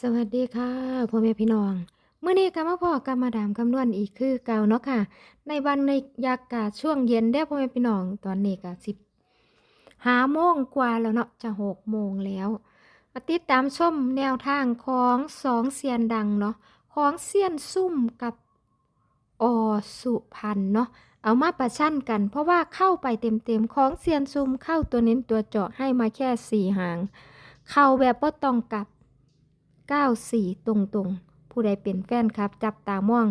สวัสดีค่ะพ่อแม่พี่น้องเมื่อนี้ก็มาพ่อกับมาดามคำนวณอีกคือเก่าเนาะค่ะ ในวันในยากาศช่วงเย็นเด้พ่อแม่พี่น้องตอนนี้ก็สิบหาโมงกว่าแล้วเนาะจะหกโมงแล้วมาติดตามชมแนวทางของสองเซียนดังเนาะของเซียนซุ่มกับอสุพันเนาะเอามาประชันกัน เพราะว่าเข้าไปเต็มๆของเซียนซุ่มเข้าตัวเน้นตัวเจาะให้มาแค่สี่หาง เข้าแบบบ่ต้องกลับ 94 ตรงๆ ผู้ใดเป็นแฟนครับ จับตามอง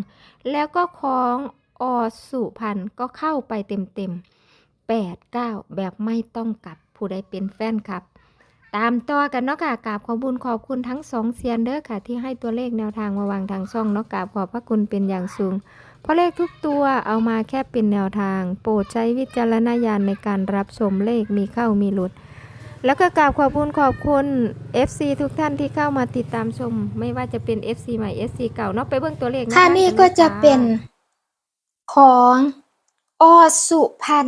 แล้วก็ของอสุพันก็เข้าไปเต็มๆ 8 9 แบบไม่ต้องกลับ ผู้ใดเป็นแฟนครับ ตามต่อกันเนาะค่ะกราบขอบุญขอบคุณทั้งสองเซียนเด้อค่ะ ที่ให้ตัวเลขแนวทางมาวางทางช่องเนาะกราบขอบพระคุณเป็นอย่างสูง เพราะเลขทุกตัวเอามาแค่เป็นแนวทาง โปรดใช้วิจารณญาณในการรับชมเลขมีเข้ามีหลุด แล้วก็กราบขอบคุณขอบคุณ FC ทุกท่านที่เข้ามาติดตามชม ไม่ว่าจะเป็น FC ใหม่ FC เก่าเนาะไปเบิ่งตัวเลขค่ะนี่ก็จะเป็นของอสุพัน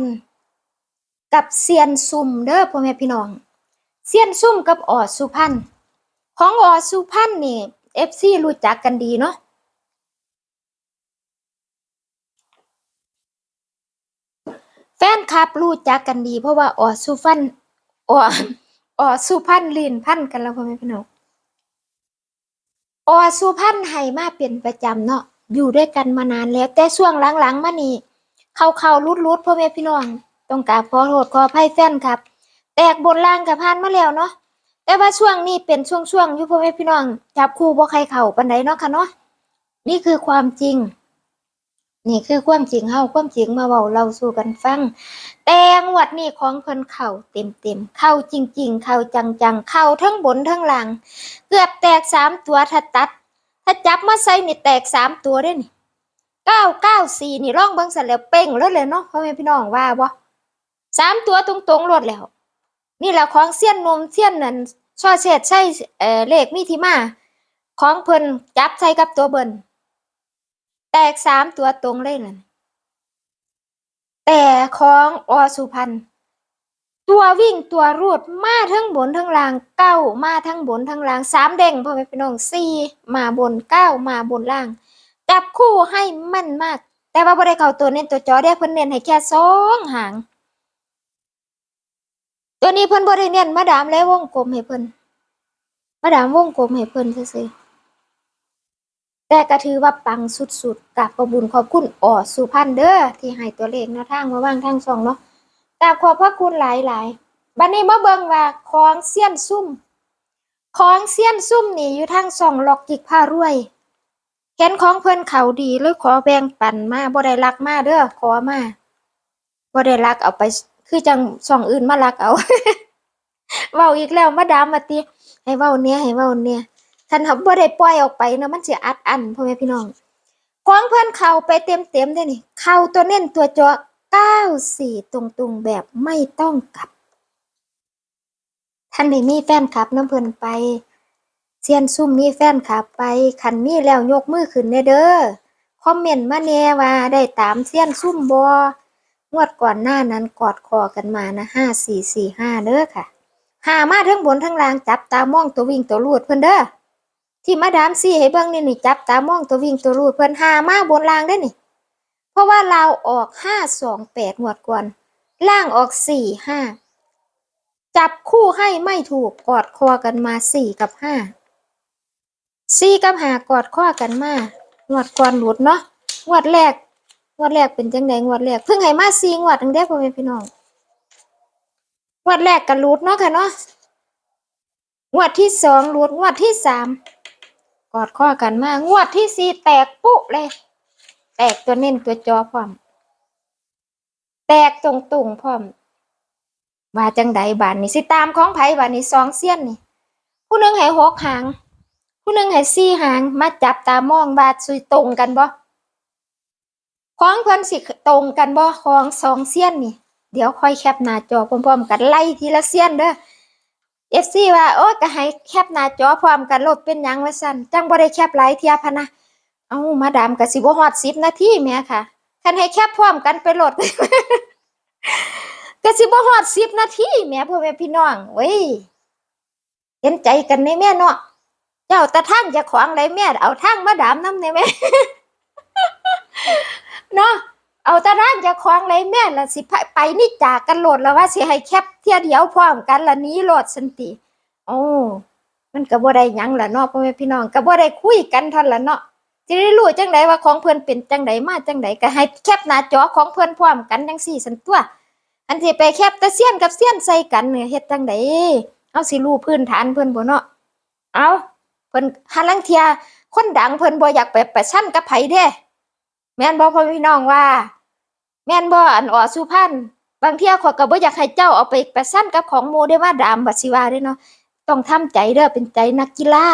กับเซียนซุ่มเด้อพ่อแม่พี่น้องเซียนซุ่มกับอสุพันของอสุพันนี่เอฟซีรู้จักกันดีเนาะแฟนคลับรู้จักกันดีเพราะว่าอสุพัน ธ์ออสุพันธ์ลีนพันกันแล้วพ่อแม่พี่น้องออสุพันธ์ให้มาเป็นประจำเนาะอยู่ด้วยกันมานานแล้ว แต่ช่วงหลังๆมานี่เข้าเข้ารุดรุดพ่อแม่พี่น้องต้องกราบขอโทษขออภัยแฟนครับ แตกบนล่างกับผ่านมาแล้วเนาะแต่ว่าช่วงนี้เป็นช่วงๆอยู่พ่อแม่พี่น้องจับคู่บ่ใครเข่าปานใดเนาะค่ะเนาะนี่คือความจริง นี่คือความจริงเฮาความจริงมาเว้าเราสู่กันฟัง แต่งวัดนี้ของเพิ่นเข้าเต็มๆเข้าจริง ๆ เข้าจังๆเข้าทั้งบนทั้งหล่างเกือบแตกสามตัวถ้าตัด ถ้าจับมาใส่นี่แตกสามตัวได้นี่เก้าเก้าสี่นี่ร่องเบิ่งสร็จแล้วเป้งเลยเลยเนาะพ่อแม่พี่น้องว่าบ่สามตัวตรงๆรวดแล้ว นี่แหละของเสี้ยนนมเสี้ยนนั่นช่อเฉดใช่เออเลขมีที่มา ของเพิ่นจับใส่กับตัวเบิ่น แตกสามตัวตรงเลยนั่นแต่ของอสุพันตัววิ่งตัวรูดมาทั้งบนทั้งล่างเก้ามาทั้งบนทั้งล่างสามเด้งพ่อแม่พี่น้องสี่มาบนเก้ามาบนล่าง จับคู่ให้มั่นมาก แต่ว่าบ่ได้เข้าตัวเน้นตัวจอได้เพิ่นเน้นให้แค่สองหาง ตัวนี้เพิ่นบ่ได้เน้นมาดามแล้ววงกลมให้เพิ่นมาดามวงกลมให้เพิ่นซื่อๆ แต่ก็ถือว่าปังสุดๆกับประบุญขอบคุณอ๋อสุพันเด้อที่ให้ตัวเลขแนวทางมาว่างทางช่องเนาะกราบขอบพระคุณหลายๆบัดนี้มาเบิ่งว่าของเซียนซุ่มของเซียนซุ่มนี่อยู่ทางส่องล็อกกิกผ้ารวยเห็นของเพิ่นเขาดีเลยขอแบ่งปันมาบ่ได้รักมาเด้อขอมาบ่ได้รักเอาไป คือจังส่องอื่นมารักเอาเว้าอีกแล้วมาดามมาติให้เว้าเนี่ยให้เว้าเนี่ย คันเฮาบ่ได้ปล่อยออกไปนะมันสิอัดอันพ่อแม่พี่น้องของเพิ่อนเขาไปเต็มๆเด้นี่เข้าตัวเน้นตัวจาะเก้าสี่ตรงๆแบบไม่ต้องกลับ ท่านได้มีแฟนคลับน้ำเพิ่นไปเซียนซุ่มมีแฟนคลับไปคันมีแล้วยกมือขึ้นแน่เด้อคอมเมนต์มาแน่ว่าได้ตามเซียนซุ่มบองวดก่อนหน้านั้นกอดคอกันมานะห้าสี่สี่ห้าเด้อค่ะหามาทั้งบนทั้งล่างจับตามองตัววิ่งตัวรูดเพิ่อนเด้อ ที่มาดามซี่ให้เบิ่งนี่นี่จับตามองตัววิ่งตัวรูดเพิ่นหามาบนลางได้นี่ เพราะว่าเราออกห้าสองแปดหวดก่อน ล่างออกสี่ห้าจับคู่ให้ไม่ถูกกอดคอกันมาสี่กับห้าสี่กับหากอดข้อกันมาหวดก่อนหลุดเนาะหวดแรกหวดแรกเป็นจังไดหวดแรกเพิ่งให้มาสี่หวดตั้งแต่พ่อแม่พี่น้องหวดแรกกันหลุดเนาะค่ะเนาะหวดที่สองหลุดหวดที่สาม กอดข้อกันมางวดที่สี่แตกปุ๊เลย แตกตัวเน้นตัวจอพร้อม แตกตรงตุ่งพร้อมว่าจังใดบานนี้สิตามของไผบานนี้สองเสี้ยนนี่ผู้หนึงให้หกหาง ผู้หนึงให้สี่หางมาจับตามองบาดสุยตรงกันบ่ของเพิ่นสิตรงกันบ่ของสองเสี้ยนนี่ เดี๋ยวค่อยแคปหน้าจอพร้อมๆกันไล่ทีละเสี้ยนเด้อ FC ว่าโอ้ก็ให้แคปหน้าจอพร้อมกันโลดเป็นยังว่าซั่นจังบ่ได้แคปหลายเที่ยพะนะเอามาดามก็สิบ่ฮอด10นาทีแม่ค่ะคันให้แคปพร้อมกันไปโหลดก็สิบ่ฮอด10นาทีแม่พ่อแม่พี่น้องเว้ยเห็นใจกันในแม่เนาะเจ้าตะทั้งจะของไรแม่เอาทั้งมาดามน้ำเนี่ยแม่าตะทั้งจะของไรแม่ละสิไปนี่จากกันโหลดแล้วว่าสิให้แคปเที่ยเดียวพร้อมกันละนี้โหลดสันติโอ้มันก็บ่ได้ยังละเนาะพ่อแม่พี่น้องก็บ่ได้คุยกันท่านละเนาะจะได้รู้จังไดว่าของเพิ่อนเป็นจังไดมาจังไดก็ให้แคปหน้าจอของเพิ่อนพร้อมกันจังซี่สันตัวอันที่ไปแคปแตะเซียนกับเซียนใส่กันเนี่ยเฮ็ดจังไดเฮาสิรู้พื้นฐานเพิ่อนบ่เนาะเอาเพิ่นหาลังเทียคนดังเพิ่นบ่อยากไปประชันกับไผเด้แม่นบ่พ่อพี่น้องว่า แม่นบ่อันออสุพรรณบางเที่ยข้อยก็บ่อยากให้เจ้าเอาไปประชันกับของหมู่ได้ว่าดามบัดสิว่าเด้เนาะต้องทำใจเด้อเป็นใจนักกีฬา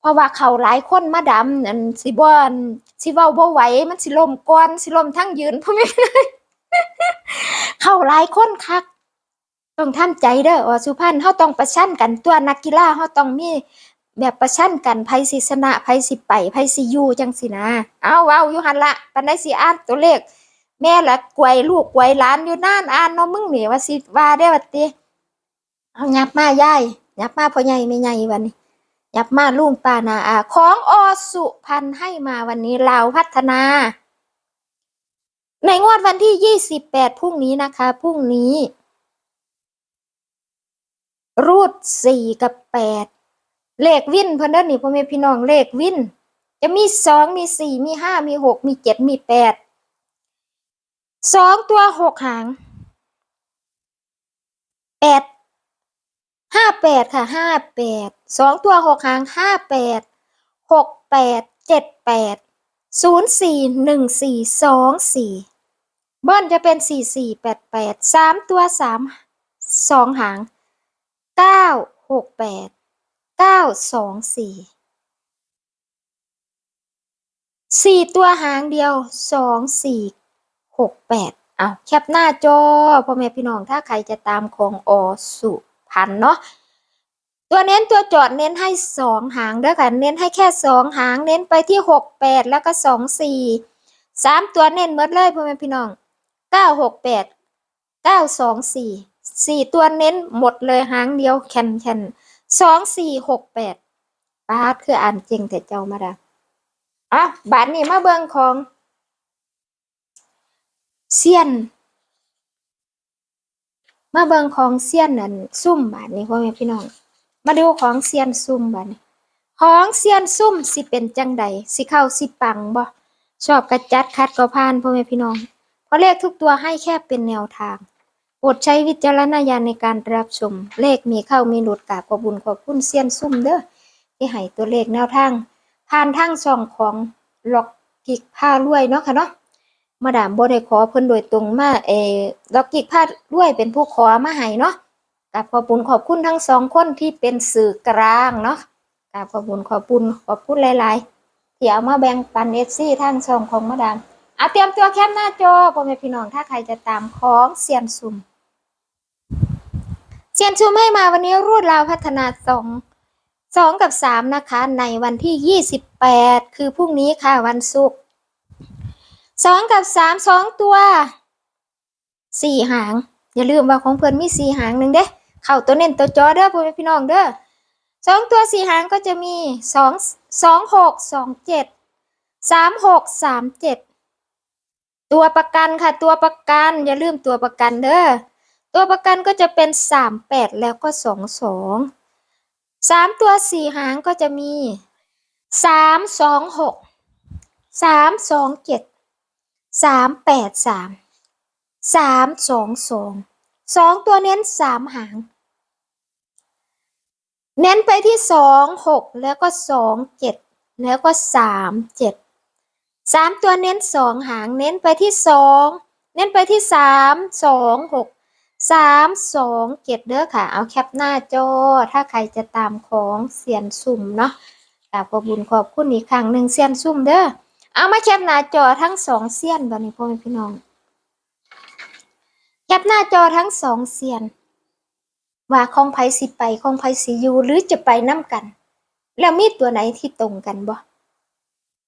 เพราะว่าเขาหลายคนมาดามอันสิบ่อนสิเว้าบ่ไหวมันสิล่มก่อนสิล่มทั้งยืนพ่อแม่เขาหลายคนคักต้องทำใจเด้อว่าสุพรรณเฮาต้องประชันกันตัวนักกีฬาเฮาต้องมีแบบประชันกันไผสิชนะไผสิไปไผสิอยู่จังสินะ เอาเว้าอยู่หันละปานใดสิอ่านตัวเลข แม่ละกวยลูกกวยหลานอยู่นานอ่านเนาะมึงนี่ว่าสิว่าได้ว่าติเอายับมายายยับมาพ่อใหญ่แม่ใหญ่วันนี้ยับมาลุงป้านาอาของอสุพันธ์ให้มาวันนี้ลาพัฒนา ในงวดวันที่28พรุ่งนี้นะคะพรุ่งนี้ รูด4กับ8เลขวินเพิ่นเด้อนี่พ่อแม่พี่น้องเลขวิน จะมี2มี4มี5มี6มี7มีแปด 8 2ตัว6หาง8 58ค่ะ58 2ตัว6หาง58 68 78ศูนย์สี่หนึ่งสี่สองสี่เบิ้ลจะเป็นสี่สี่แปดแปดสามตัวสามสองหางเก้าหกแปดเก้าสองสี่สี่ตัวหางเดียวสองสี่ หกแปดเอาแคปหน้าจอพ่อแม่พี่น้องถ้าใครจะตามของอสุพันเนาะตัวเน้นตัวจอดเน้นให้สองหางเด้อค่ะเน้นให้แค่สองหางเน้นไปที่หกแปดแล้วก็สองสี่สามตัวเน้นหมดเลยพ่อแม่พี่น้องเก้าหกแปดเก้าสองสี่สี่ตัวเน้นหมดเลยหางเดียวแคนแคนสองสี่หกแปดบาทคืออ่านจริงแต่เจ้ามาดาอะบาทนี้มาเบิงของ เซียน มาเบิงของเซียนนั่นซุ่มบาทนี้พ่อแม่พี่น้อง มาดูของเซียนซุ่มบัดนี้ของเซียนซุ่มสิเป็นจังใดสิเข้าสิปังบ่ชอบกระจัดคัดก็ผ่านพ่อแม่พี่น้อง เพราะเลขทุกตัวให้แค่เป็นแนวทางโปรดใช้วิจารณญาณในการรับชม เลขมีเข้ามีหลุดกาบขอบุญขอบคุณเซียนซุ่มเด้อที่ให้ตัวเลขแนวทางผ่านทางช่องของล็อกกิกพารวยเนาะค่ะเนาะ มาดามบ่ได้ขอเพิ่นโดยตรงมาเอล็อกกิกพารวยเป็นผู้ขอมาให้เนาะกับขอบคุณขอบคุณทั้งสองคนที่เป็นสื่อกลางเนาะกับขอบคุณขอบคุณขอบคุณหลายๆที่เอามาแบ่งปันเอฟซีทางช่องของมาดามอะเตรียมตัวแคปหน้าจอพ่อแม่พี่น้องถ้าใครจะตามของเซียนซุมเซียนซุมให้มาวันนี้รูดราวพัฒนาสองสองกับสามนะคะ ในวันที่ยี่สิบแปดคือพรุ่งนี้ค่ะวันศุกร์ สองกับสามสองตัวสี่หาง อย่าลืมว่าของเพิ่อนมีสี่หางหนึ่งเด้เข้าตัวเน้นตัวจอเด้อพ่อแม่พี่น้องเด้อสองตัวสี่หางก็จะมีสองสองหกสองเจ็ดสามหกสามเจ็ดตัวประกันค่ะตัวประกันอย่าลืมตัวประกันเด้อตัวประกันก็จะเป็นสามแปดแล้วก็สองสองสามตัวสี่หางก็จะมีสามสองหกสามสองเจ็ด สามแปดสามสามสองสองสองตัวเน้นสามหาง เน้นไปที่สองหกแล้วก็สองเจ็ดแล้วก็สามเจ็ดสามตัวเน้นสองหาง เน้นไปที่สองเน้นไปที่สามสองหกสามสองเจ็ดเด้อค่ะ เอาแคปหน้าจอ ถ้าใครจะตามของเสียนซุ่มเนาะกราบขอบุญขอบคุณอีกครั้งหนึ่งเสียนซุ่มเด้อ เอามาแคปหน้าจอทั้งสองเสียนบัดนี้พ่อแม่พี่น้อง แคปหน้าจอทั้งสองเสียน ว่าของไผสิไปของไผสิอยู่หรือจะไปน้ำกัน แล้วมีตัวไหนที่ตรงกันบ่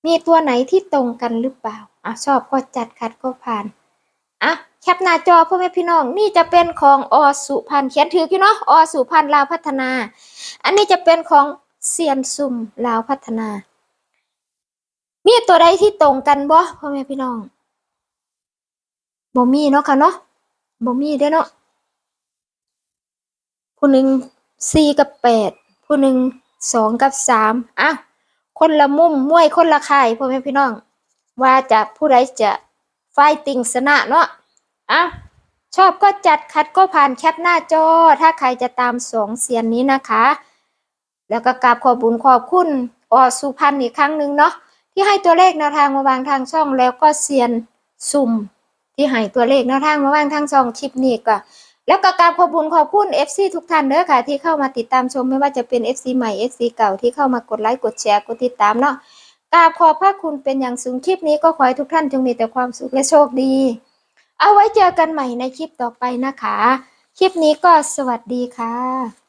มีตัวไหนที่ตรงกันหรือเปล่าอะชอบก็จัดคัดก็ผ่านอะแคปหน้าจอพ่อแม่พี่น้องนี่จะเป็นของอสุพันเขียนถืออยู่เนาะอสุพันลาวพัฒนา อันนี้จะเป็นของเซียนซุ่มลาวพัฒนา มีตัวใดที่ตรงกันบ่พ่อแม่พี่น้องบ่มีเนาะค่ะเนาะบ่มีเด้เนาะผู้หนึ่งสี่กับแปดผู้หนึ่งสองกับสามอะคนละมุมมวยคนละค่ายพ่อแม่พี่น้อง ว่าจะผู้ใดจะไฟติงชนะเนาะอะชอบก็จัดคัดก็ผ่านแคปหน้าจอ ถ้าใครจะตามสองเสียนนี้นะคะ แล้วก็กราบขอบุญขอบคุณออสุพันธ์อีกครั้งหนึ่งเนาะ ที่ให้ตัวเลขแนวทางมาวางทางช่อง แล้วก็เซียนซุ่มที่ให้ตัวเลขแนวทางมาวางทางช่องคลิปนี้ก็แล้วก็กราบขอบคุญขอบคุณ FC ทุกท่านเด้อค่ะ ที่เข้ามาติดตามชมไม่ว่าจะเป็น FC ใหม่ FC เก่าที่เข้ามากดไลค์กดแชร์กดติดตามเนาะกราบขอบพระคุณเป็นอย่างสูงคลิปนี้ก็ขอให้ทุกท่านจงมีแต่ความสุขและโชคดี เอาไว้เจอกันใหม่ในคลิปต่อไปนะคะ คลิปนี้ก็สวัสดีค่ะ